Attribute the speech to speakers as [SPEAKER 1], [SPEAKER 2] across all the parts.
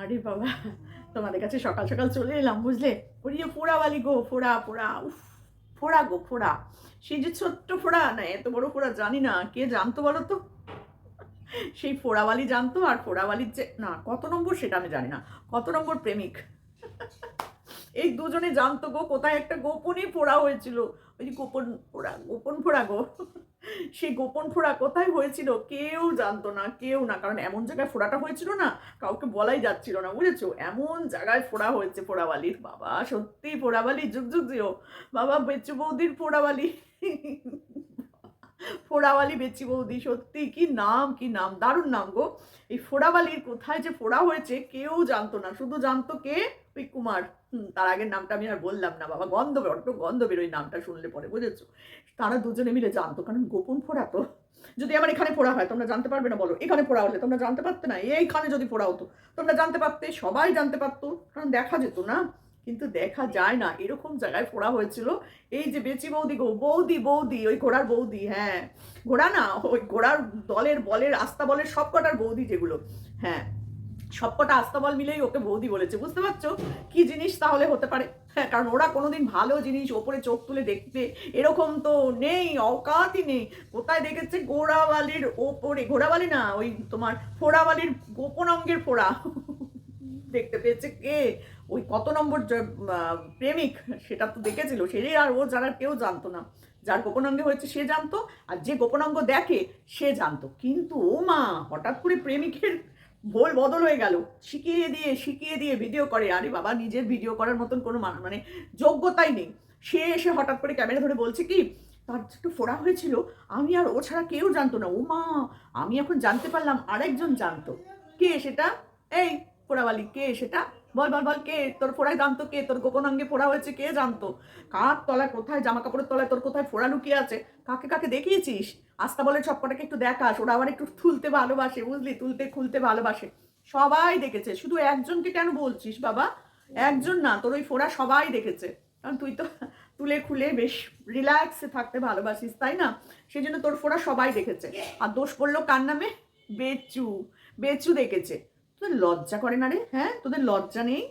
[SPEAKER 1] আরে বাবা, তোমাদের কাছে সকাল সকাল চলে এলাম, বুঝলে? ওরিয়ে ফোড়াওয়ালি গো, ফোড়া ফোড়া, উফ, ফোড়া গো, ফোড়া। সেই যে ছোট্ট ফোড়া, না, এত বড় ফোড়া জানি না, কে জানতো বলো তো? সেই ফোড়াওয়ালি জানতো আর ফোড়াওয়ালির যে, না, কত নম্বর সেটা আমি জানি না, কত নম্বর প্রেমিক? এই দুজনে জানতো গো, কোথায় একটা গোপনই ফোড়া হয়েছিল। ওই যে গোপন ফোড়া গোপন ফোড়া গো। সেই গোপন ফোড়া কোথায় হয়েছিল কেউ জানতো না, কেউ না। কারণ এমন জায়গায় ফোড়াটা হয়েছিল না, কাউকে বলাই যাচ্ছিল না, বুঝেছ? এমন জায়গায় ফোড়া হয়েছে ফোড়াবালির। বাবা সত্যি ফোড়াবালি, যুগ যুগ জিও বাবা, বেচু বৌদির ফোড়াবালি। ফোড়াবালি বেচি বৌদি, সত্যি, কি নাম কি নাম, দারুণ নাম গো। এই ফোড়াবালির কোথায় যে ফোড়া হয়েছে কেউ জানতো না, শুধু জানতো কে? ওই কুমার। তার আগের নামটা আমি আর বললাম না, বাবা গন্ধ বড্ড গন্ধ বেরোয় নামটা শুনলে পরে, বুঝেছ? তারা দুজনে মিলে জানতো, কারণ গোপন ফোড়া তো। যদি আমার এখানে ফোড়া হয়, তোমরা জানতে পারবে না, বলো, এখানে ফোড়া হলে তোমরা জানতে পারতে না, এইখানে যদি ফোড়া হতো, তোমরা জানতে পারতে, সবাই জানতে পারতো, কারণ দেখা যেত না। কিন্তু দেখা যায় না। এরকম জায়গায় ফোড়া হয়েছিল। এই যে বেচি বৌদি গো, বৌদি বৌদি, ওই ঘোড়ার বৌদি হ্যাঁ। ঘোড়া না, ওই ঘোড়ার দলের বলের, আস্তা বলের সব কটার বৌদি যেগুলো হ্যাঁ। সবকটা আস্তাবল মিলেই ওকে বৌদি বলেছে। বুঝতে পারছ? কি জিনিস তাহলে হতে পারে? হ্যাঁ কারণ ওরা কোনোদিন ভালো জিনিস ওপরে চোখ তুলে দেখতে এরকম তো নেই, অকাতই নেই। কোথায় দেখেছে? ঘোড়াবালির ওপরে ঘোড়াবালি না, ওই তোমার ফোড়াবালির গোপন অঙ্গের ফোড়া। দেখতে পেয়েছে কে? ওই কত নম্বর প্রেমিক সেটা তো দেখেছিল সে আর ও যারা কেউ জানতো না। যার গোপনাঙ্গে হয়েছে সে জানতো আর যে গোপনাঙ্গ দেখে সে জানতো। কিন্তু ও মা, হঠাৎ করে প্রেমিকের ভোল বদল হয়ে গেল। শিখিয়ে দিয়ে শিখিয়ে দিয়ে ভিডিও করে। আরে বাবা, নিজের ভিডিও করার মতন কোনো মানে যোগ্যতাই নেই। সে এসে হঠাৎ করে ক্যামেরা ধরে বলছে কি, তার একটু ফোড়া হয়েছিল, আমি আর ও ছাড়া কেউ জানতো না। ও মা, আমি এখন জানতে পারলাম আরেকজন জানতো। কে সেটা? এই ফোড়াওয়ালি, কে সেটা? বল বল বল, কে? তোর ফোড়ায় জানতো কে? তোর গোপন অঙ্গে ফোড়া হয়েছে কে জানতো? কার তলায় কোথায় জামা কাপড়ের তলায় তোর কোথায় ফোড়া লুকিয়ে আছে? কাকে কাকে দেখিয়েছিস? আস্তা বলে সবকটাকে একটু দেখাস, ওরা আবার একটু তুলতে ভালোবাসে, বুঝলি? তুলতে, খুলতে ভালোবাসে। সবাই দেখেছে, শুধু একজনকে কেন বলছিস বাবা? একজন না, তোর ওই ফোড়া সবাই দেখেছে। কারণ তুই তো তুলে খুলে বেশ রিল্যাক্সে থাকতে ভালোবাসিস, তাই না? সেই জন্য তোর ফোড়া সবাই দেখেছে। আর দোষ পড়ল কার নামে? বেচু। বেচু দেখেছে। তোদের লজ্জা করে না রে? হ্যাঁ? তোদের লজ্জা নেই?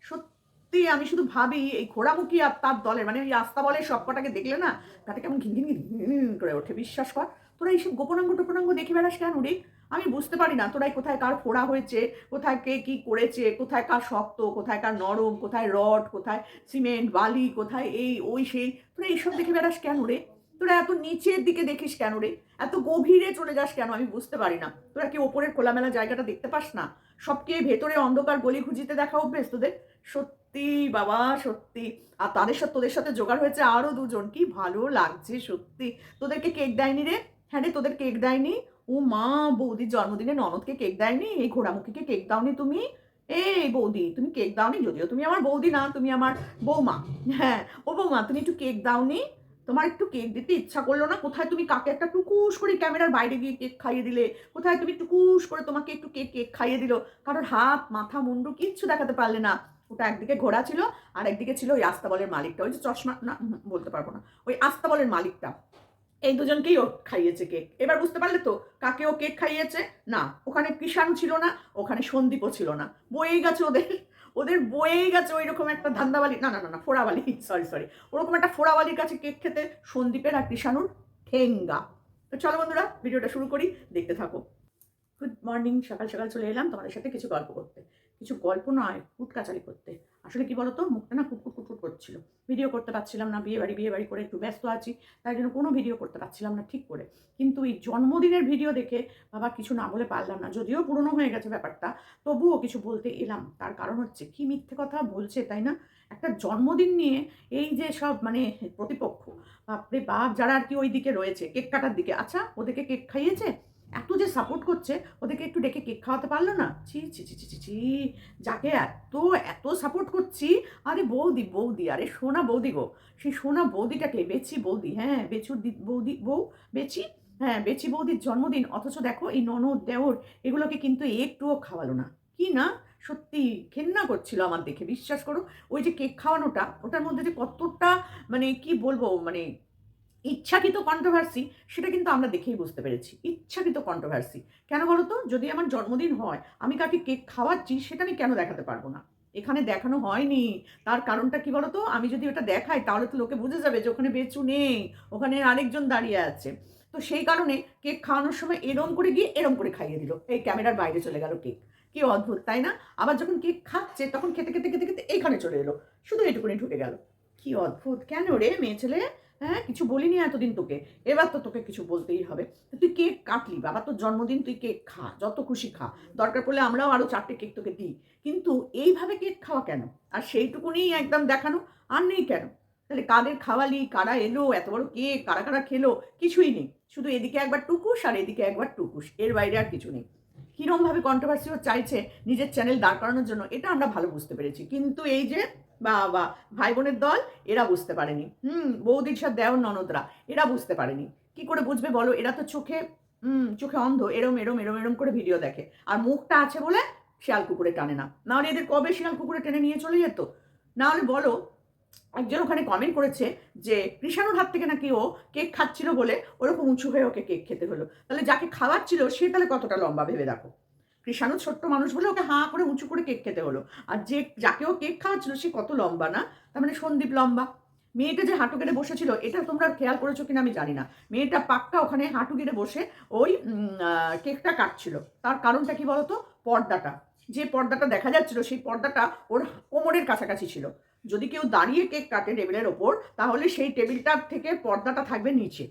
[SPEAKER 1] সত্যি আমি শুধু ভাবি, এই ঘোড়ামুখী আর তার দলের মানে ওই আস্তা বলের সবকটাকে দেখলে না, তাতে কেমন ঘিন ঘিন ঘিন করে ওঠে, বিশ্বাস কর। তোরা এইসব গোপনাঙ্গ টোপনাঙ্গ দেখে বেড়াস কেন রে? আমি বুঝতে পারি না তোরাই কোথায় কার ফোড়া হয়েছে, কোথায় কে কি করেছে, কোথায় কার শক্ত, কোথায় কার নরম, কোথায় রড, কোথায় সিমেন্ট, বালি, কোথায় এই, ওই, সেই। তোরা এইসব দেখে বেড়াস কেন রে? তোরা এত নিচের দিকে দেখিস কেন রে? এত গভীরে চলে যাস কেন? আমি বুঝতে পারি না। তোরা কি ওপরের খোলামেলা জায়গাটা দেখতে পাস না? সবকে ভেতরে অন্ধকার গলি খুঁজিতে দেখা অভ্যেস তোদের। সত্যি বাবা, সত্যি। আর তাদের সাথে, তোদের সাথে জোগাড় হয়েছে আরও দুজন। কি ভালো লাগছে, সত্যি। তোদেরকে কেক দেয়নি রে? হ্যাঁ রে, তোদের কেক দেয়নি? ও মা, বৌদির জন্মদিনে ননদকে কেক দেয়নি? এই ঘোড়ামুখীকে কেক দাওনি তুমি? এই বৌদি, তুমি কেক দাওনি? যদিও তুমি আমার বৌদি না, তুমি আমার বৌমা। হ্যাঁ ও বৌমা, তুমি একটু কেক দাওনি? তোমার একটু কেক দিতে ইচ্ছা করল না? কোথায় তুমি কাকে একটা টুকুস করে ক্যামেরার বাইরে গিয়ে কেক খাইয়ে দিলে? কোথায় তুমি টুকুস করে তোমাকে একটু কেক কেক খাইয়ে দিল? কারোর হাত, মাথা, মুন্ডু কিচ্ছু দেখাতে পারলে না। ওটা একদিকে ঘোড়া ছিল, আর একদিকে ছিল ওই আস্তাবলের মালিকটা। ওই যে চশমা, না বলতে পারব না। ওই আস্তাবলের মালিকটা। এই দুজনকেই ও খাইয়েছে কেক। এবার বুঝতে পারলে তো কাকে ও কেক খাইয়েছে? না, ওখানে কিষাণ ছিল না, ওখানে সন্দীপও ছিল না। বয়েই গেছে ওদের। ওদের বয়েই গেছে ওই রকম একটা ধান্দাবালি, না না না না, ফোড়াবালি সরি সরি ওরকম একটা ফোড়াবালির কাছে কেক খেতে সন্দীপের আর কৃষাণুর ঠেঙ্গা। তো চলো বন্ধুরা, ভিডিওটা শুরু করি, দেখতে থাকো। গুড মর্নিং সকাল সকাল চলে এলাম তোমাদের সাথে কিছু গল্প করতে। কিছু গল্প নয় কুটকাচারি করতে। আসলে কি বলতো, মুখটা না কুটকুট কুটকুট করছিল। ভিডিও করতে পারছিলাম না বিয়ে বাড়ি বিয়ে বাড়ি করে একটু ব্যস্ত আছি, তাই জন্য কোনো ভিডিও করতে পারছিলাম না ঠিক করে। কিন্তু এই জন্মদিনের ভিডিও দেখে বাবা কিছু না বলে পারলাম না, যদিও পুরনো হয়ে গেছে ব্যাপারটা, তবুও কিছু বলতে এলাম। তার কারণ হচ্ছে, কি মিথ্যে কথা বলছে, তাই না? একটা জন্মদিন নিয়ে এই যে সব মানে প্রতিপক্ষ, বাপরে বাপ, যারা আর কি ওই দিকে রয়েছে, কেক কাটার দিকে। আচ্ছা ওদেরকে কেক খাইয়েছে? এত যে সাপোর্ট করছে, ওদেরকে একটু ডেকে কেক খাওয়াতে পারল না? ছি ছি ছি ছি ছি যাকে এত এত সাপোর্ট করছি, আরে বৌদি বৌদি, আরে সোনা বৌদি গো, সেই সোনা বৌদিটাকে, বেচি বৌদি হ্যাঁ বেচুর দি, বৌদি, বউ, বেচি হ্যাঁ বেচি বৌদির জন্মদিন, অথচ দেখো এই ননদ, দেওর, এগুলোকে কিন্তু একটুও খাওয়ালো না। কি না? সত্যি ঘেন্না করছিল আমার দেখে, বিশ্বাস করো। ওই যে কেক খাওয়ানোটা, ওটার মধ্যে যে কতটা মানে কি বলব মানে ইচ্ছাকৃত কন্ট্রোভার্সি সেটা কিন্তু আমরা দেখেই বুঝতে পেরেছি। ইচ্ছাকৃত কন্ট্রোভার্সি কেন বলো তো যদি আমার জন্মদিন হয়, আমি কাকে কেক খাওয়াচ্ছি, সেটা আমি কেন দেখাতে পারব না? এখানে দেখানো হয়নি। তার কারণটা কি বলতো? আমি যদি ওটা দেখাই, তাহলে তো লোকে বুঝে যাবে যে ওখানে বেচু নেই, ওখানে আরেকজন দাঁড়িয়ে আছে। তো সেই কারণে কেক খাওয়ানোর সময় এরম করে গিয়ে এরম করে খাইয়ে দিল। এই ক্যামেরার বাইরে চলে গেল কেক কি অদ্ভুত, তাই না? আবার যখন কেক খাচ্ছে, তখন খেতে খেতে খেতে খেতে এখানে চলে এলো। শুধু এটুকুনি ঢুকে গেল। কি অদ্ভুত। কেন রে মেয়ে ছেলে? হ্যাঁ কিছু বলিনি এতদিন তোকে। এবার তো তোকে কিছু বলতেই হবে। তুই কেক কাটলি, বাবা, তোর জন্মদিন তুই কেক খা, যত খুশি খা। দরকার পড়লে আমরাও আরও চারটে কেক তোকে দিই। কিন্তু এইভাবে কেক খাওয়া কেন? আর সেইটুকুনি একদম দেখানো, আর নেই কেন? তাহলে কাদের খাওয়ালি, কারা এলো, এত বড় কেক, কারা কারা খেলো? কিছুই নেই। শুধু এদিকে একবার টুকুস আর এদিকে একবার টুকুস। এর বাইরে আর কিছু নেই। কীরমভাবে কন্ট্রোভার্সি ও চাইছে নিজের চ্যানেল দাঁড় করানোর জন্য, এটা আমরা ভালো বুঝতে পেরেছি। কিন্তু এই যে বা বা ভাই বোনের দল, এরা বুঝতে পারেনি। হুম, বৌদির সাথে দেওয়ার ননদরা, এরা বুঝতে পারেনি। কি করে বুঝবে বলো? এরা তো চোখে, হুম, চোখে অন্ধ, এরম এরম এরম এরম করে ভিডিও দেখে। আর মুখটা আছে বলে শিয়াল কুকুরে টানে না। নাহলে এদের কবে শিয়াল কুকুরে টেনে নিয়ে চলে যেত? নাহলে বলো, একজন ওখানে কমেন্ট করেছে যে, কৃষাণুর হাত থেকে নাকি ও কেক খাচ্ছিল বলে ওরকম উঁচু হয়ে ওকে কেক খেতে হলো। তাহলে যাকে খাওয়াচ্ছিল, সে তাহলে কতটা লম্বা ভেবে দেখো। কৃষাণু ছোট্ট মানুষ বলে ওকে হাঁ করে উঁচু করে কেক খেতে হলো। আর যে, যাকে ও কেক খাওয়াচ্ছিল সে কত লম্বা না? তার মানে সন্দীপ লম্বা। মেয়েটা যে হাঁটু গেড়ে বসেছিল, এটা তোমরা খেয়াল করেছ কিনা আমি জানি না। মেয়েটা পাক্কা ওখানে হাঁটু গেড়ে বসে ওই কেকটা কাটছিল। তার কারণটা কি বলতো? পর্দাটা। যে পর্দাটা দেখা যাচ্ছিল, সেই পর্দাটা ওর কোমরের কাছাকাছি ছিল। যদি কেউ দাঁড়িয়ে কেক কাটে টেবিলের ওপর, তাহলে সেই টেবিলটার থেকে পর্দাটা থাকবে নিচে।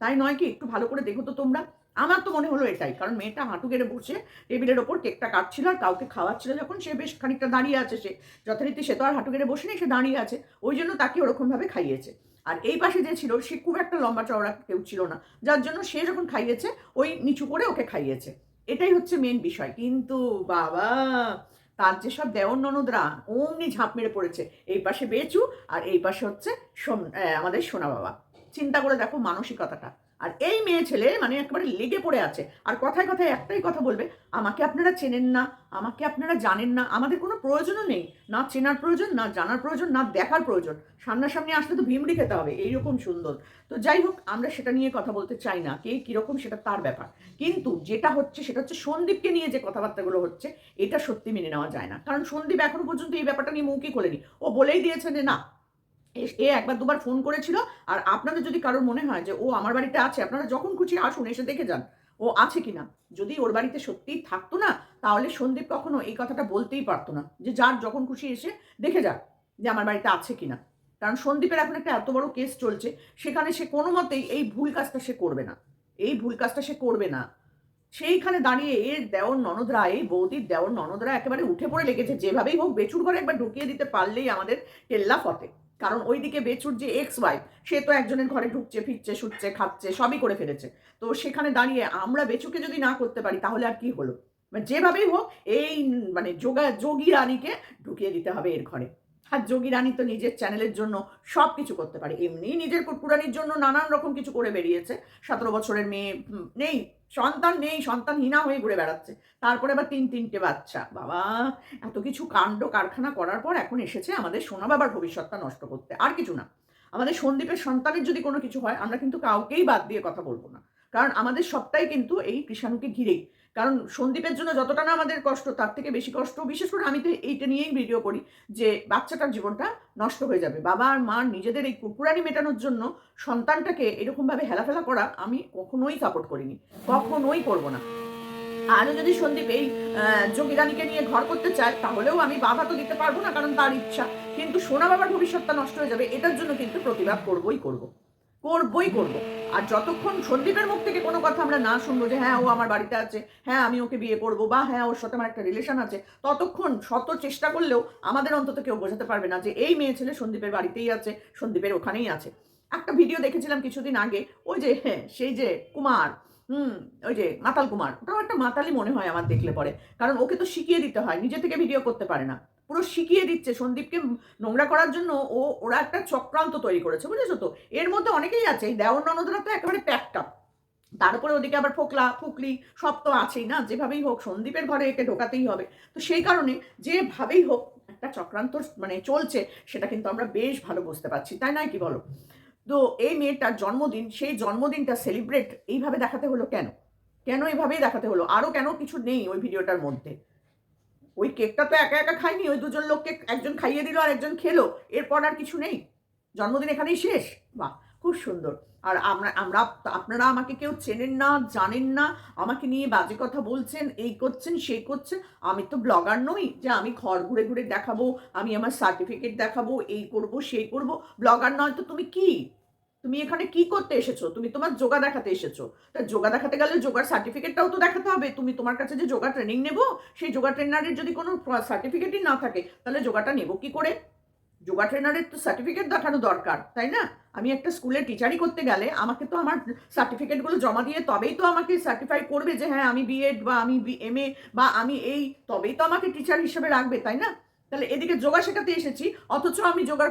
[SPEAKER 1] তাই নয় কি? একটু ভালো করে দেখো তো তোমরা। আমার তো মনে হলো এটাই। কারণ মেয়েটা হাঁটু গেড়ে বসে টেবিলের ওপর কেকটা কাটছিল আর কাউকে খাওয়াচ্ছিল যখন সে বেশ খানিকটা দাঁড়িয়ে আছে সে। যথারীতি সে তো আর হাঁটু গেড়ে বসে নেই সে দাঁড়িয়ে আছে। ওই জন্য তাকে ওরকমভাবে খাইয়েছে। আর এই পাশে যে ছিল, সে খুব একটা লম্বা চওড়া কেউ ছিল না। যার জন্য সে যখন খাইয়েছে, ওই নিচু করে ওকে খাইয়েছে। এটাই হচ্ছে মেন বিষয়। কিন্তু বাবা, তার যেসব দেওর ননদরা অমনি ঝাঁপ মেরে পড়েছে। এই পাশে বেচু আর এই পাশে হচ্ছে আমাদের সোনা বাবা। চিন্তা করে দেখো মানসিকতাটা। আর এই মেয়ে ছেলে মানে একেবারে লেগে পড়ে আছে। আর কথায় কথায় একটাই কথা বলবে, আমাকে আপনারা চেনেন না, আমাকে আপনারা জানেন না, আমাদের কোনো প্রয়োজনও নেই। না চেনার প্রয়োজন, না জানার প্রয়োজন, না দেখার প্রয়োজন। সামনাসামনি আসলে তো ভিমড়ি খেতে হবে, এইরকম সুন্দর। তো যাই হোক, আমরা সেটা নিয়ে কথা বলতে চাই না, কে কীরকম সেটা তার ব্যাপার। কিন্তু যেটা হচ্ছে সেটা হচ্ছে সন্দীপকে নিয়ে যে কথাবার্তাগুলো হচ্ছে, এটা সত্যি মেনে নেওয়া যায় না। কারণ সন্দীপ এখনও পর্যন্ত এই ব্যাপারটা নিয়ে মুখই খোলেনি। ও বলেই দিয়েছে যে না এ- একবার দুবার ফোন করেছিল আর আপনাদের যদি কারোর মনে হয় যে ও আমার বাড়িতে আছে, আপনারা যখন খুশি আসুন, এসে দেখে যান ও আছে কিনা। যদি ওর বাড়িতে সত্যিই থাকতো না, তাহলে সন্দীপ কখনো এই কথাটা বলতেই পারতো না যে যার যখন খুশি এসে দেখে যাক যে আমার বাড়িতে আছে কিনা। কারণ সন্দীপের এখন একটা এত বড় কেস চলছে, সেখানে সে কোনো মতেই এই ভুল কাজটা সে করবে না। এই ভুল কাজটা সে করবে না। সেইখানে দাঁড়িয়ে এর দেওর ননদরা, এই বৌদির দেওর ননদরা একেবারে উঠে পড়ে লেগেছে। যেভাবেই হোক, বেচুর ঘরে একবার ঢুকিয়ে দিতে পারলেই আমাদের কেল্লা ফতে কারণ ওইদিকে বেচুর যে এক্স ওয়াইফ সে তো একজনের ঘরে ঢুকছে, ফিরছে শুটছে খাচ্ছে, সবই করে ফেলেছে। তো সেখানে দাঁড়িয়ে আমরা বেচুকে যদি না করতে পারি, তাহলে আর কি হলো? মানে যেভাবেই হোক, এই মানে যোগা, যোগী রানীকে ঢুকিয়ে দিতে হবে এর ঘরে। আর যোগী রানী তো নিজের চ্যানেলের জন্য সব কিছু করতে পারে। এমনি নিজের কুটকুরানির জন্য নানান রকম কিছু করে বেরিয়েছে। সতেরো বছরের মেয়ে নেই, সন্তান নেই, সন্তানহীনা হয়ে ঘুরে বেড়াচ্ছে। তারপরে আবার তিন, তিনটে বাচ্চা। বাবা, এত কিছু কাণ্ড কারখানা করার পর এখন এসেছে আমাদের সোনা বাবার ভবিষ্যৎটা নষ্ট করতে। আর কিছু না। আমাদের সন্দীপের সন্তানের যদি কোনো কিছু হয়, আমরা কিন্তু কাউকেই বাদ দিয়ে কথা বলব না। কারণ আমাদের সবটাই কিন্তু এই কৃষাণুকে ঘিরেই। কারণ সন্দীপের জন্য যতটা না আমাদের কষ্ট তার থেকে বেশি কষ্ট বিশেষ করে আমি তো এইটা নিয়েই ভিডিও করি যে বাচ্চাটার জীবনটা নষ্ট হয়ে যাবে। বাবা আর মা নিজেদের এই কুকুরানি মেটানোর জন্য সন্তানটাকে এরকমভাবে হেলাফেলা করা আমি কখনোই সাপোর্ট করিনি কখনোই করব না। আরও যদি সন্দীপ এই আহ, যোগী নিয়ে ঘর করতে চায় তাহলেও আমি বাধা তো দিতে পারব না কারণ তার ইচ্ছা। কিন্তু সোনা বাবার ভবিষ্যৎটা নষ্ট হয়ে যাবে এটার জন্য কিন্তু প্রতিবাদ করবই করব। করবই করব। আর যতক্ষণ সন্দীপের মুখ থেকে কোনো কথা আমরা না শুনব যে হ্যাঁ ও আমার বাড়িতে আছে হ্যাঁ আমি ওকে বিয়ে করব বা হ্যাঁ ওর সাথে আমার একটা রিলেশন আছে, ততক্ষণ শত চেষ্টা করলেও আমাদের অন্তত কেউ বোঝাতে পারবে না যে, এই মেয়ে ছেলে সন্দীপের বাড়িতেই আছে, সন্দীপের ওখানেই আছে। একটা ভিডিও দেখেছিলাম কিছুদিন আগে, ওই যে হ্যাঁ সেই যে, কুমার, হুম, ওই যে, মাতাল কুমার, ওটাও একটা মাতালি মনে হয় আমার দেখলে পরে। কারণ ওকে তো শিখিয়ে দিতে হয়, নিজে থেকে ভিডিও করতে পারে না। পুরো শিখিয়ে দিচ্ছে সন্দীপকে নোংরা করার জন্য। ও, ওরা একটা চক্রান্ত তৈরি করেছে, বুঝেছ তো? এর মধ্যে অনেকেই আছে, এই দেওয়ার ননদরা তো একেবারে প্যাকটা তারপরে ওদিকে আবার ফোকলা, ফুকলি, সব তো আছেই না, যেভাবেই হোক সন্দীপের ঘরে একে ঢোকাতেই হবে। তো সেই কারণে যেভাবেই হোক একটা চক্রান্ত মানে চলছে, সেটা কিন্তু আমরা বেশ ভালো বুঝতে পারছি, তাই নয় কি বলো? তো এই মেয়েটার জন্মদিন, সেই জন্মদিনটা সেলিব্রেট এইভাবে দেখাতে হলো কেন? কেন এইভাবেই দেখাতে হলো? আরও কেন কিছু নেই ওই ভিডিওটার মধ্যে? ওই কেকটা তো একা একা খাইনি, ওই দুজন লোককে একজন খাইয়ে দিল আর একজন খেলো, এরপর আর কিছু নেই। জন্মদিন এখানেই শেষ। বাহ, খুব সুন্দর। আর আমরা আমরা, আপনারা আমাকে কেউ চেনেন না, জানেন না, আমাকে নিয়ে বাজে কথা বলছেন, এই করছেন, সেই করছেন, আমি তো ব্লগার নই যে আমি ঘর ঘুরে ঘুরে দেখাবো, আমি আমার সার্টিফিকেট দেখাবো, এই করব, সেই করব, ব্লগার নয় তো তুমি কি? তুমি এখানে কি করতে এসেছ? তুমি তোমার যোগা দেখাতে এসেছ। তা যোগা দেখাতে গেলে যোগার সার্টিফিকেটটাও তো দেখাতে হবে। তুমি তোমার কাছে যে যোগা ট্রেনিং নেব, সেই যোগা ট্রেনারের যদি কোনো সার্টিফিকেটই না থাকে, তাহলে যোগাটা নেব কি করে? যোগা ট্রেনারের তো সার্টিফিকেট দেখানো দরকার, তাই না? আমি একটা স্কুলে টিচারই করতে গেলে আমাকে তো আমার সার্টিফিকেটগুলো জমা দিয়ে তবেই তো আমাকে সার্টিফাই করবে যে হ্যাঁ আমি বিএড বা আমি এম এ বা আমি এই, তবেই তো আমাকে টিচার হিসেবে রাখবে, তাই না? তাহলে এদিকে যোগা শেখাতে এসেছি, অথচ আমি যোগার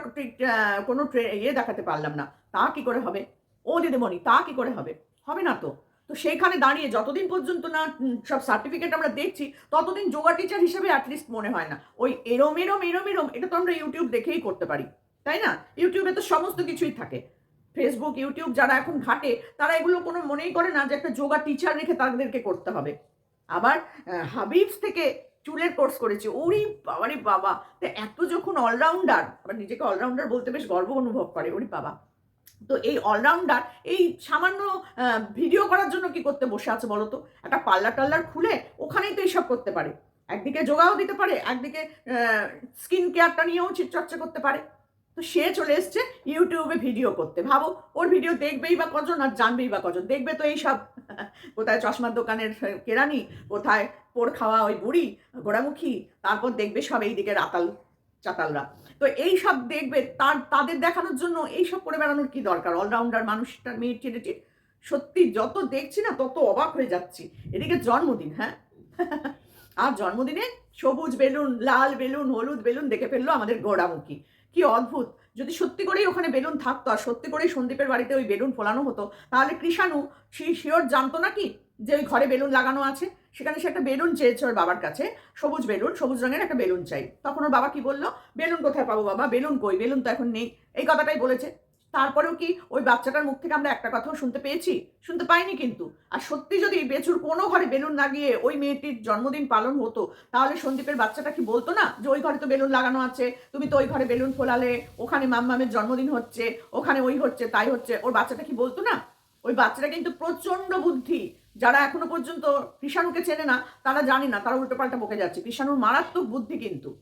[SPEAKER 1] কোনো ইয়ে দেখাতে পারলাম না। তা কি করে হবে? ও দিদিমণি, তা কি করে হবে? হবে না তো। তো সেইখানে দাঁড়িয়ে যতদিন পর্যন্ত না সব সার্টিফিকেট আমরা দেখছি, ততদিন যোগা টিচার হিসেবে অ্যাটলিস্ট মনে হয় না। ওই এরম এরম এরম এরম, এটা তো আমরা ইউটিউব দেখেই করতে পারি, তাই না? ইউটিউবে তো সমস্ত কিছুই থাকে। ফেসবুক ইউটিউব যারা এখন ঘাটে, তারা এগুলো কোনো মনেই করে না যে একটা যোগা টিচার রেখে তাদেরকে করতে হবে। আবার হাবিবস থেকে চুলের কোর্স করেছে ওরি বাবারে বাবা। তো এত যখন অলরাউন্ডার আবার নিজেকে অলরাউন্ডার বলতে বেশ গর্ব অনুভব করে, ওরি বাবা। তো এই অলরাউন্ডার এই সামান্য ভিডিও করার জন্য কি করতে বসে আছে বলো তো? একটা পার্লার টাল্লার খুলে ওখানেই তো এইসব করতে পারে। একদিকে যোগাও দিতে পারে, একদিকে স্কিন কেয়ারটা নিয়েও চর্চা করতে পারে। তো সে চলে এসছে ইউটিউবে ভিডিও করতে। ভাবো, ওর ভিডিও দেখবেই বা কজন আর জানবেই বা কজন। দেখবে তো এই সব, কোথায় চশমার দোকানের কেরানি, কোথায় পোড় খাওয়া ওই বুড়ি, গোড়ামুখী, তারপর দেখবে সব এই দিকে রাতাল। চাতালরা। তো এই সব দেখবে, তার, তাদের দেখানোর জন্য এই সব করে বেড়ানোর কি দরকার? অলরাউন্ডার মানুষটার মেয়ের ছেলেটি সত্যি যত দেখছি না, তত অবাক হয়ে যাচ্ছি। এদিকে জন্মদিন হ্যাঁ? আর জন্মদিনে সবুজ বেলুন, লাল বেলুন, হলুদ বেলুন দেখে ফেলল আমাদের গোড়ামুখী। কি অদ্ভুত! যদি সত্যি করেই ওখানে বেলুন থাকতো আর সত্যি করেই সন্দীপের বাড়িতে ওই বেলুন ফোলানো হতো, তাহলে কৃষাণু সেই শিওর জানতো না কি যে ওই ঘরে বেলুন লাগানো আছে? সেখানে সে একটা বেলুন চেয়েছে ওর বাবার কাছে, সবুজ বেলুন, সবুজ রঙের একটা বেলুন চাই। তখন ওর বাবা কি বলল? বেলুন কোথায় পাবো বাবা? বেলুন কই? বেলুন তো এখন নেই। এই কথাটাই বলেছে। তারপরেও কি ওই বাচ্চাটার মুখ থেকে আমরা একটা কথাও শুনতে পেয়েছি? শুনতে পাইনি কিন্তু। আর সত্যি যদি বেচুর কোনো ঘরে বেলুন লাগিয়ে ওই মেয়েটির জন্মদিন পালন হতো, তাহলে সন্দীপের বাচ্চাটা কি বলতো না? যে ওই ঘরে তো বেলুন লাগানো আছে, তুমি তো ওই ঘরে বেলুন ফোলালে, ওখানে মাম্মামের জন্মদিন হচ্ছে, ওখানে ওই হচ্ছে, তাই হচ্ছে। ওর বাচ্চাটা কি বলতো না? ওই বাচ্চাটা কিন্তু প্রচণ্ড বুদ্ধি। যারা এখনও পর্যন্ত কৃষাণুকে চেনে না, তারা জানে না, তারা উল্টোপাল্টা বকে যাচ্ছে। কৃষাণুর মারাত্মক বুদ্ধি কিন্তু।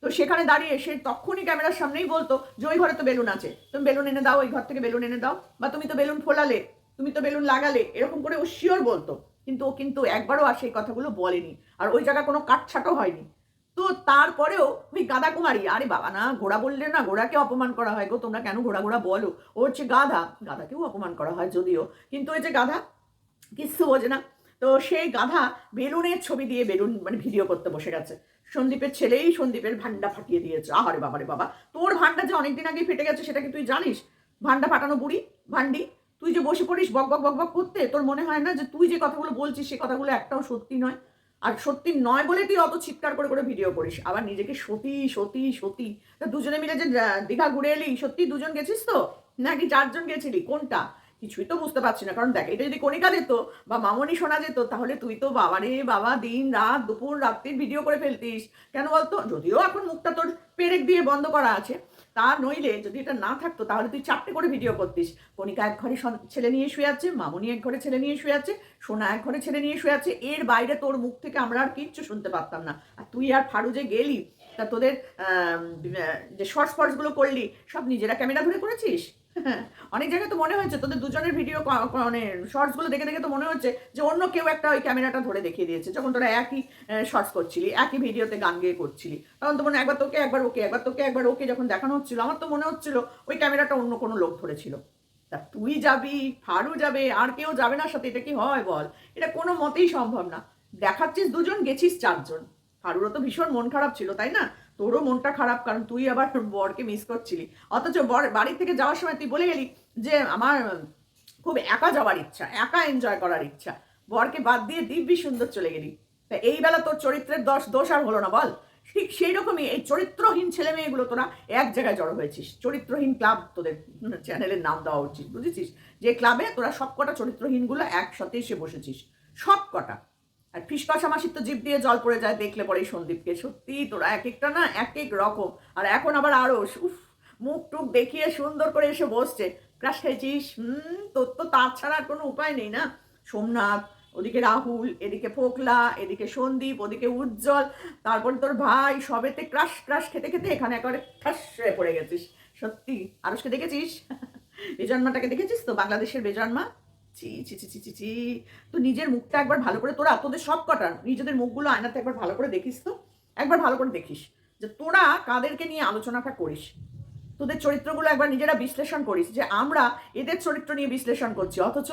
[SPEAKER 1] তো সেখানে দাঁড়িয়ে সে তখনই ক্যামেরার সামনেই বলতো যে, ওই ঘরে তো বেলুন আছে। তুমি বেলুন এনে দাও, ওই ঘর থেকে বেলুন এনে দাও। বা তুমি তো বেলুন ফোলালে, তুমি তো বেলুন লাগালে। এরকম করে ও শিওর বলতো। কিন্তু ও কিন্তু একবারও আর সেই কথাগুলো বলেনি। আর ওই জায়গায় কোনো কাটছাটও হয়নি। তো তারপরেও ওই গাদা কুমারী আরে বাবা না, ঘোড়া বললে না, ঘোড়াকে অপমান করা হয় গো। তোমরা কেন ঘোড়া ঘোড়া বলো? ও হচ্ছে গাধা। গাধাকেও অপমান করা হয় যদিও। কিন্তু ওই যে গাধা কিচ্ছু বোঝে না। তো সেই গাধা বেলুনের ছবি দিয়ে বেলুন মানে ভিডিও করতে বসে গেছে। সন্দীপের ছেলেই সন্দীপের ভান্ডা ফাটিয়ে দিয়েছে। আহারে বাবারে বাবা, তোর ভান্ডা যে অনেকদিন আগেই ফেটে গেছে সেটা কি তুই জানিস? ভান্ডা ফাটানো বুড়ি ভান্ডি তুই যে বসে পড়িস বক বক বক বক করতে, তোর মনে হয় না যে তুই যে কথাগুলো বলছিস সে কথাগুলো একটাও সত্যি নয়? আর সত্যি নয় বলে তুই অত চিৎকার করে করে ভিডিও করিস, আবার নিজেকে সতী সতী সতী। তা দুজনে মিলে যে দীঘা ঘুরে এলি, সত্যি দুজন গেছিস তো? নাকি চারজন গেছিলি? কোনটা? কিছুই তো বুঝতে পারছি না। কারণ দেখ, এটা যদি কণিকা যেত বা মামনি শোনা যেত, তাহলে তুই তো বাবারে বাবা দিন, রাত, দুপুর, রাত্রির ভিডিও করে ফেলতিস। কেন বলতো? যদিও এখন মুখটা তোর পেরেক দিয়ে বন্ধ করা আছে, তা নইলে যদি এটা না থাকতো, তাহলে তুই চারটে করে ভিডিও করতিস। কণিকা এক ঘরে ছেলে নিয়ে শুয়ে আছে, মামনি এক ঘরে ছেলে নিয়ে শুয়ে আছে, সোনা এক ঘরে ছেলে নিয়ে শুয়ে আছে। এর বাইরে তোর মুখ থেকে আমরা আর কিচ্ছু শুনতে পারতাম না। আর তুই আর ফারু যে গেলি, তা তোদের যে শর্টস ফর্টসগুলো করলি, সব নিজেরা ক্যামেরা ধরে করেছিস? অনেক জায়গায় তো মনে হয়েছে, তোদের দুজনের ভিডিও মানে শর্টসগুলো দেখে দেখে তো মনে হচ্ছে যে অন্য কেউ একটা ওই ক্যামেরাটা ধরে দেখিয়ে দিয়েছে। যখন তোরা একই শর্টস করছিলি, একই ভিডিওতে গান গেয়ে করছিলি, তখন তো মনে একবার তোকে, একবার ওকে, একবার তোকে, একবার ওকে যখন দেখানো হচ্ছিল, আমার তো মনে হচ্ছিল ওই ক্যামেরাটা অন্য কোনো লোক ধরেছিল। তা তুই যাবি, ফারু যাবে, আর কেউ যাবে না, সাথে এটা কি হয় বল? এটা কোনো মতেই সম্ভব না। দেখাচ্ছিস দুজন, গেছিস চারজন। ফারুরও তো ভীষণ মন খারাপ ছিল, তাই না? তোরও মনটা খারাপ, কারণ তুই আবার বরকে মিস করছিলি। অথচ বর বাড়ি থেকে যাওয়ার সময় তুই বলে গেলি যে, আমার খুব একা যাওয়ার ইচ্ছা, একা এনজয় করার ইচ্ছা। বরকে বাদ দিয়ে দিব্যি সুন্দর চলে গেলি। তা এই বেলা তোর চরিত্রের দোষ দোষ আর হলো না, বল। ঠিক সেই রকমই এই চরিত্রহীন ছেলে মেয়েগুলো তোরা এক জায়গায় জড়ো হয়েছিস। চরিত্রহীন ক্লাব তোদের চ্যানেলের নাম দেওয়া উচিত, বুঝেছিস? যে ক্লাবে তোরা সব কটা চরিত্রহীনগুলো একসাথে এসে বসেছিস সব কটা আর ফিসকাশা মাসির তো জিভ দিয়ে জল পড়ে যায়, দেখলে পরে সন্দীপকে। সত্যি তোরা এক একটা না এক এক রকম। আর এখন আবার আরও, উফ, মুখ টুক দেখিয়ে সুন্দর করে এসে বসছে। ক্রাশ খেয়েছিস হুম, তোর তো তার ছাড়া আর কোনো উপায় নেই না? সোমনাথ, ওদিকে রাহুল, এদিকে ফোকলা, এদিকে সন্দীপ, ওদিকে উজ্জ্বল, তারপরে তোর ভাই, সবেতে ক্রাশ ক্রাশ খেতে খেতে এখানে একেবারে ঠাস হয়ে পড়ে গেছিস। সত্যি আরসকে দেখেছিস? বেজন্মাটাকে দেখেছিস তো? বাংলাদেশের বেজন্মা চি তো নিজের মুখটা একবার ভালো করে, তোরা, তোদের সব কটার নিজেদের মুখগুলো আয়নাতে একবার ভালো করে দেখিস তো? একবার ভালো করে দেখিস যে তোরা কাদেরকে নিয়ে আলোচনাটা করিস। তোদের চরিত্রগুলো একবার নিজেরা বিশ্লেষণ করিস যে আমরা এদের চরিত্র নিয়ে বিশ্লেষণ করছি। অথচ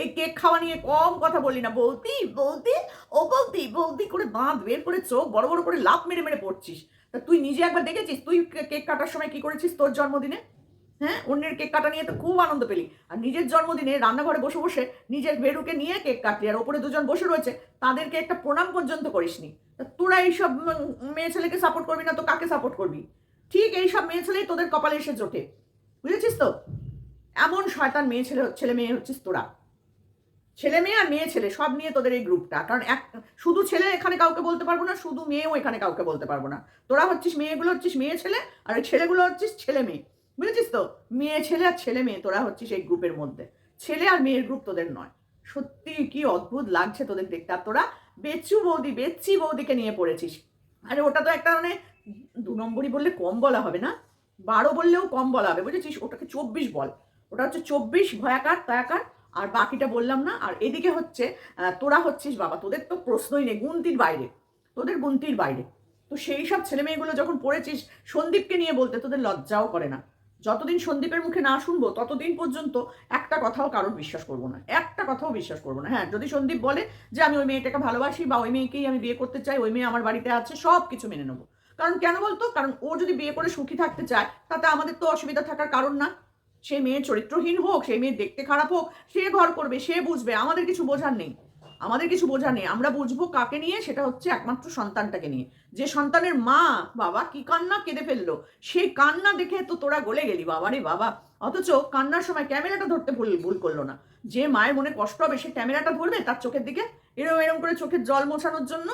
[SPEAKER 1] এই কেক খাওয়া নিয়ে কম কথা বলি না। বলতি বলতি, ও বলতি বলতি করে দাঁত বের করে চোখ বড় বড় করে লাফ মেরে মেরে পড়ছিস। তা তুই নিজে একবার দেখেছিস? তুই কেক কাটার সময় কি করেছিস তোর জন্মদিনে? হ্যাঁ অন্যের কেক কাটা নিয়ে তো খুব আনন্দ পেলি। আর নিজের জন্মদিনে রান্নাঘরে বসে বসে নিজের বেরুকে নিয়ে কেক কাটলি, আর ওপরে দুজন বসে রয়েছে, তাদেরকে একটা প্রণাম পর্যন্ত করিসনি। তোরা এইসব মেয়ে ছেলেকে সাপোর্ট করবি না, তো কাকে সাপোর্ট করবি? ঠিক এইসব মেয়ে ছেলেই তোদের কপালে এসে জোটে। বুঝেছিস তো? এমন শয়তান মেয়ে ছেলে ছেলে মেয়ে হচ্ছিস তোরা। ছেলে মেয়ে আর মেয়ে ছেলে, সব নিয়ে তোদের এই গ্রুপটা কারণ এক, শুধু ছেলে এখানে কাউকে বলতে পারব না, শুধু মেয়েও এখানে কাউকে বলতে পারব না। তোরা হচ্ছিস, মেয়েগুলো হচ্ছিস মেয়ে ছেলে, আর ছেলেগুলো হচ্ছিস ছেলে মেয়ে। বুঝেছিস তো? মেয়ে ছেলে আর ছেলে মেয়ে, তোরা হচ্ছিস এই গ্রুপের মধ্যে। ছেলে আর মেয়ের গ্রুপ তোদের নয়। সত্যি কি অদ্ভুত লাগছে তোদের দেখতে। আর তোরা বেচু বৌদি বেচি বৌদিকে নিয়ে পড়েছিস। আরে ওটা তো একটা মানে দু নম্বরই বললে কম বলা হবে না? বারো বললেও কম বলা হবে, বুঝেছিস? ওটাকে চব্বিশ বল। ওটা হচ্ছে চব্বিশ, ভয়াকার তয়াকার আর বাকিটা বললাম না। আর এদিকে হচ্ছে তোরা হচ্ছিস বাবা, তোদের তো প্রশ্নই নেই, গুনতির বাইরে। তোদের গুনতির বাইরে। তো সেই সব ছেলে মেয়েগুলো যখন পড়েছিস, সন্দীপকে নিয়ে বলতে তোদের লজ্জাও করে না। যতদিন সন্দীপের মুখে না শুনব, ততদিন পর্যন্ত একটা কথাও কারোর বিশ্বাস করব না। একটা কথাও বিশ্বাস করব না। হ্যাঁ যদি সন্দীপ বলে যে, আমি ওই মেয়েটাকে ভালোবাসি বা ওই মেয়েকেই আমি বিয়ে করতে চাই, ওই মেয়ে আমার বাড়িতে আছে, সব কিছু মেনে নেব। কারণ কেন বলতো? কারণ ও যদি বিয়ে করে সুখী থাকতে চায়, তাতে আমাদের তো অসুবিধা থাকার কারণ না। সে মেয়ে চরিত্রহীন হোক সেই মেয়ে দেখতে খারাপ হোক, সে ঘর করবে, সে বুঝবে, আমাদের কিছু বোঝার নেই। আমাদের কিছু বোঝা নেই। আমরা বুঝব কাকে নিয়ে, সেটা হচ্ছে একমাত্র সন্তানটাকে নিয়ে। যে সন্তানের মা, বাবা কি কান্না কেঁদে ফেলল? সেই কান্না দেখে তো তোরা গলে গেলি। বাবা রে বাবা। অথচ কান্নার সময় ক্যামেরাটা ধরতে ভুল ভুল করল না। যে মায়ের মনে কষ্ট হবে, সে ক্যামেরাটা ধরবে তার চোখের দিকে। এরম এরম করে চোখের জল মোছানোর জন্য।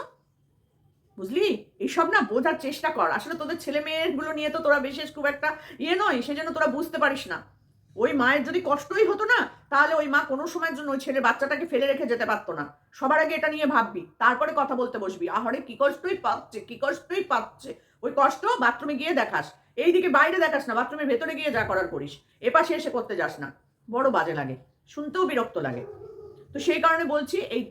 [SPEAKER 1] বুঝলি? এইসব না বোঝার চেষ্টা কর। আসলে তোদের ছেলে মেয়েগুলো নিয়ে তো তোরা বিশেষ খুব একটা ইয়ে নয়। সেজন্য তোরা বুঝতে পারিস না। ওই মায়ের যদি কষ্টই হতো না, তাহলে ওই মা কোনো সময়ের জন্য ওই ছেলে বাচ্চাটাকে ফেলে রেখে যেতে পারতো না। সবার আগে এটা নিয়ে ভাববি, তারপরে কথা বলতে বসবি। আহারে, কি কষ্টই পাচ্ছে, কি কষ্টই পাচ্ছে। ওই কষ্ট বাথরুমে গিয়ে দেখাস। এইদিকে বাইরে দেখাস না, বাথরুমের ভেতরে গিয়ে যা করার করিস। এপাশে এসে করতে যাস না। বড় বাজে লাগে, শুনতেও বিরক্ত লাগে। তো সেই কারণে বলছি, এই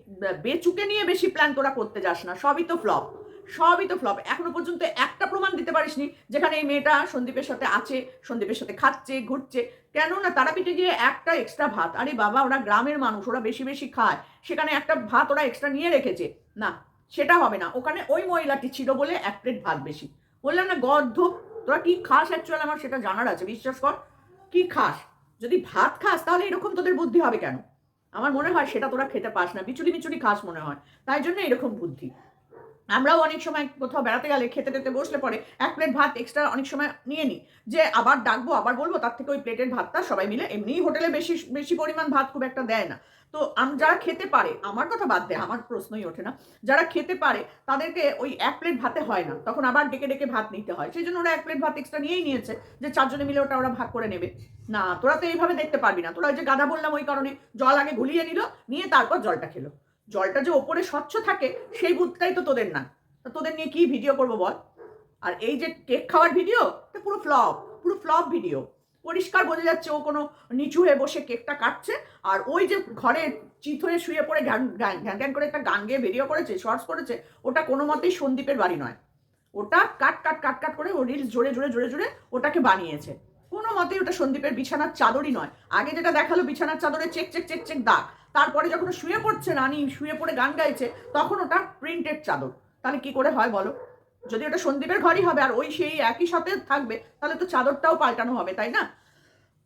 [SPEAKER 1] বেচুকে নিয়ে বেশি প্ল্যান তোরা করতে যাস না, সবই তো ফ্লপ সবই তো ফ্লপ এখনও পর্যন্ত একটা প্রমাণ দিতে পারিসনি যেখানে এই মেয়েটা সন্দীপের সাথে আছে, সন্দীপের সাথে খাচ্ছে, ঘুরছে। কেন না তারাপীঠে গিয়ে একটা এক্সট্রা ভাত। আরে বাবা, ওরা গ্রামের মানুষ, ওরা বেশি বেশি খায়। সেখানে একটা ভাত ওরা এক্সট্রা নিয়ে রেখেছে। না, সেটা হবে না। ওখানে ওই মহিলাটি ছিল বলে এক প্লেট ভাত বেশি। বললাম, না গর্ধ তোরা কি খাস অ্যাকচুয়ালি আমার সেটা জানার আছে, বিশ্বাস কর। কি খাস? যদি ভাত খাস, তাহলে এরকম তোদের বুদ্ধি হবে কেন? আমার মনে হয় সেটা তোরা খেতে পাস না। বিচুলি বিচুলি খাস মনে হয়। তাই জন্য এরকম বুদ্ধি। আমরাও অনেক সময় কোথাও বেড়াতে গেলে, খেতে টেতে বসলে পরে এক প্লেট ভাত এক্সট্রা অনেক সময় নিয়ে নিই। যে আবার ডাকবো, আবার বলব, তার থেকে ওই প্লেটের ভাতটা সবাই মিলে এমনিই হোটেলে বেশি বেশি পরিমাণ ভাত খুব একটা দেয় না। তো যারা খেতে পারে, আমার কথা বাদ দেয় আমার প্রশ্নই ওঠে না। যারা খেতে পারে, তাদেরকে ওই এক প্লেট ভাতে হয় না। তখন আবার ডেকে ডেকে ভাত নিতে হয়। সেই জন্য ওরা এক প্লেট ভাত এক্সট্রা নিয়েই নিয়েছে যে চারজনে মিলে ওটা ওরা ভাগ করে নেবে। না, তোরা তো এইভাবে দেখতে পারবি না। তোরা ওই যে গাধা বললাম ওই কারণে জল আগে ঘুলিয়ে নিল, নিয়ে তারপর জলটা খেলো। জলটা যে ওপরে স্বচ্ছ থাকে, সেই বুধটাই তো তোদের না। তোদের নিয়ে কি ভিডিও করব বল? আর এই যে কেক খাওয়ার ভিডিও, এটা পুরো ফ্লপ পুরো ফ্লপ ভিডিও। পরিষ্কার বোঝা যাচ্ছে ও কোনো নিচু হয়ে বসে কেকটা কাটছে, আর ওই যে ঘরে চিত হয়ে শুয়ে পড়ে ঘ্যান ঘ্যান ঘ্যান করে একটা গান গেয়ে ভিডিও করেছে শর্টস করেছে, ওটা কোনো মতেই সন্দীপের বাড়ি নয়। ওটা কাট কাট কাট কাট করে ও রিলস জোরে জোরে জোরে জোরে ওটাকে বানিয়েছে। কোনো মতেই ওটা সন্দীপের বিছানার চাদরই নয়। আগে যেটা দেখাল বিছানার চাদরে চেক চেক চেক চেক দাগ তারপরে যখন শুয়ে পড়ছে রানী শুয়ে পড়ে গান গাইছে, তখন ওটা প্রিন্টেড চাদর। তাহলে কি করে হয় বলো? যদি ওটা সন্দীপের ঘরই হবে আর ওই সেই একই সাথে থাকবে, তাহলে তো চাদরটাও পাল্টানো হবে, তাই না?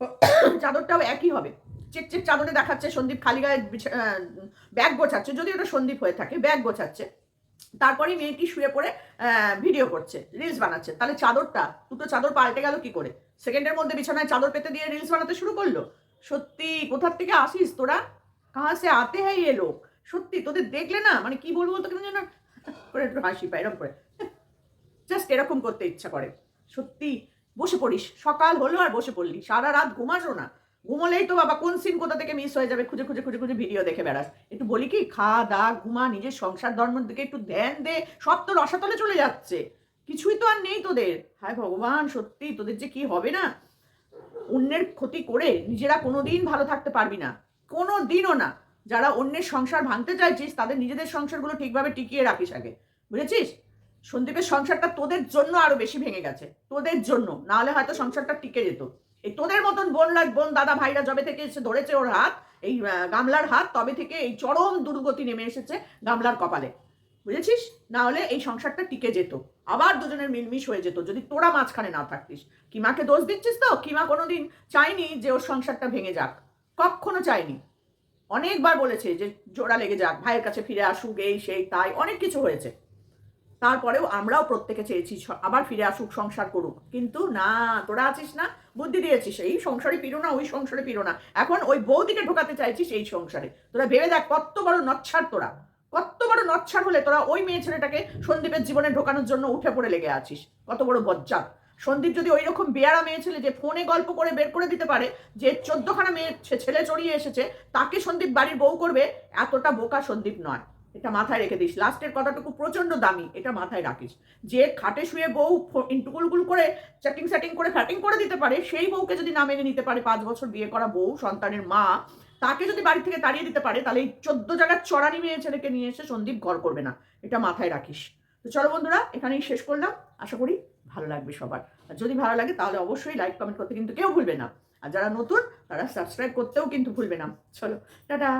[SPEAKER 1] চাদরটাও একই হবে। চেক চেক চাদরে দেখাচ্ছে, সন্দীপ খালি গায়ে ব্যাগ গোছাচ্ছে, যদি ওটা সন্দীপ হয়ে থাকে, ব্যাগ গোছাচ্ছে। তারপরে মেয়েটি শুয়ে পড়ে ভিডিও করছে রিলস বানাচ্ছে। তাহলে চাদরটা, দুটো চাদর পাল্টে গেল কি করে? সেকেন্ডের মধ্যে বিছানায় চাদর পেতে দিয়ে রিলস বানাতে শুরু করল? সত্যি, কোথার থেকে আসিস তোরা? কাহা সে আতে হ্যাঁ এ লোক সত্যি তোদের দেখলে না মানে কি বলব তোকে যেন করে একটু হাসি পায় এরকম করে জাস্ট এরকম করতে ইচ্ছা করে। সত্যি বসে পড়িস। সকাল হলো আর বসে পড়লি। সারা রাত ঘুমাসো না। ঘুমলেই তো বাবা কোন সিন কোথা থেকে মিস হয়ে যাবে? খুঁজে খুঁজে খুঁজে খুঁজে ভিডিও দেখে বেড়াস। একটু বলি কি? খা, দা, ঘুমা, নিজের সংসার ধর্মের দিকে একটু ধ্যান দে। সব তো রসাতলে চলে যাচ্ছে। কিছুই তো আর নেই তোদের। হায় ভগবান, সত্যি, তোদের যে কি হবে না? অন্যের ক্ষতি করে নিজেরা কোনোদিন ভালো থাকতে পারবি না। কোনো দিনও না। যারা অন্যের সংসার ভাঙতে চাইছিস, তাদের নিজেদের সংসারগুলো ঠিকভাবে টিকিয়ে রাখিস আগে। বুঝেছিস? সন্দীপের সংসারটা তোদের জন্য আরও বেশি ভেঙে গেছে। তোদের জন্য। নাহলে হয়তো সংসারটা টিকে যেত। এই তোদের মতন বোন লাগ বোন দাদা ভাইরা জবে থেকে এসে ধরেছে ওর হাত, এই গামলার হাত, তবে থেকে এই চরম দুর্গতি নেমে এসেছে গামলার কপালে। বুঝেছিস? না হলে এই সংসারটা টিকে যেত। আবার দুজনের মিলমিশ হয়ে যেত, যদি তোরা মাঝখানে না থাকতিস। কিমাকে দোষ দিচ্ছিস তো? কিমা কোনোদিন চাইনি যে ওর সংসারটা ভেঙে যাক। কখনো চাইনি অনেকবার বলেছে যে জোড়া লেগে যাক, ভাইয়ের কাছে ফিরে আসুক, এই সেই তাই, অনেক কিছু হয়েছে। তারপরেও আমরাও প্রত্যেকে চেয়েছি আবার ফিরে আসুক, সংসার করুক। কিন্তু না, তোরা আছিস না, বুদ্ধি দিয়েছিস, এই সংসারে পিরো না, ওই সংসারে পিরো না। এখন ওই বৌদিকে ঢোকাতে চাইছিস এই সংসারে। তোরা ভেবে দেখ কত বড় নচ্ছার তোরা। কত বড় নচ্ছার হলে তোরা ওই মেয়ে ছেলেটাকে সন্দীপের জীবনে ঢোকানোর জন্য উঠে পড়ে লেগে আছিস। কত বড় বজ্জাত। সন্দীপ যদি ওই রকম বেয়ারা মেয়ে ছেলে যে ফোনে গল্প করে বের করে দিতে পারে, যে চোদ্দখানা মেয়ে ছেলে চড়িয়ে এসেছে, তাকে সন্দীপ বাড়ির বউ করবে, এতটা বোকা সন্দীপ নয়। এটা মাথায় রেখে দিস। লাস্টের কথাটুকু প্রচণ্ড দামি, এটা মাথায় রাখিস। যে খাটে শুয়ে বউ ইন্টুকুলগুল করে চ্যাটিং স্যাটিং করে ফ্যাটিং করে দিতে পারে, সেই বউকে যদি না মেনে নিতে পারে পাঁচ বছর বিয়ে করা বউ, সন্তানের মা, তাকে যদি বাড়ি থেকে তাড়িয়ে দিতে পারে, তাহলে এই চোদ্দ জায়গার চড়ানি মেয়ে ছেলেকে নিয়ে এসে সন্দীপ ঘর করবে না। এটা মাথায় রাখিস। তো চলো বন্ধুরা, এখানেই শেষ করলাম। আশা করি ভালো লাগবে সবার। আর যদি ভালো লাগে, তাহলে অবশ্যই লাইক কমেন্ট করতে কিন্তু কেউ ভুলবে না। আর যারা নতুন, তারা সাবস্ক্রাইব করতেও কিন্তু ভুলবে না। চলো, টাটা।